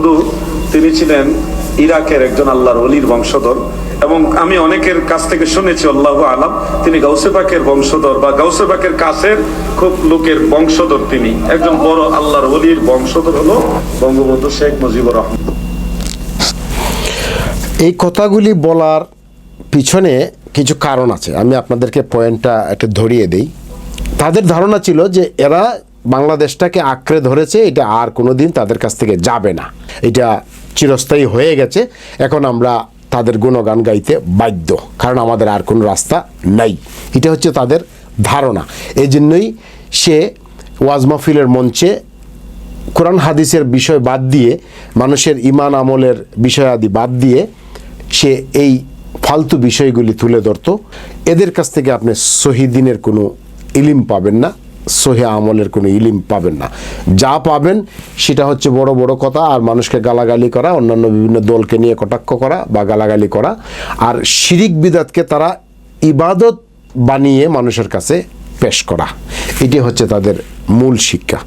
বন্ধু, তিনি ছিলেন ইরাকের একজন আল্লাহর অলির বংশধর এবং আমি অনেকের কাছ থেকে শুনেছি, আল্লাহ আলাম, তিনি গাউসেপাকের বংশধর বা গাউসেপাকের কাছের খুব লোকের বংশধর তিনি। একজন বড় আল্লাহর অলির বংশধর হলো বঙ্গবন্ধু শেখ মুজিবুর রহমান। এই কথাগুলি বলার পিছনে কিছু কারণ আছে। আমি আপনাদেরকে পয়েন্টটা একটু ধরিয়ে দিই। তাদের ধারণা ছিল যে এরা বাংলাদেশটাকে আঁকড়ে ধরেছে, এটা আর কোনো দিন তাদের কাছ থেকে যাবে না। এটা চিরস্থায়ী হয়ে গেছে। এখন আমরা তাদের গুণগান গাইতে বাধ্য, কারণ আমাদের আর কোনো রাস্তা নাই। এটা হচ্ছে তাদের ধারণা। এই জন্যই সে ওয়াজ মাহফিলের মঞ্চে কোরআন হাদিসের বিষয় বাদ দিয়ে, মানুষের ইমান আমলের বিষয়াদি বাদ দিয়ে সে এই ফালতু বিষয়গুলি তুলে ধরতো। এদের কাছ থেকে আপনি শহীদিনের কোনো ইলিম পাবেন না। সহে আমলের কোনো ইলিম পাবেন না। যা পাবেন, সেটা হচ্ছে বড় বড় কথা, আর মানুষকে গালাগালি করা, অন্যান্য বিভিন্ন দলকে নিয়ে কটাক্ষ করা বা গালাগালি করা। আর শিরিক বিদাতকে তারা ইবাদত বানিয়ে মানুষের কাছে পেশ করা। এটি হচ্ছে তাদের মূল শিক্ষা।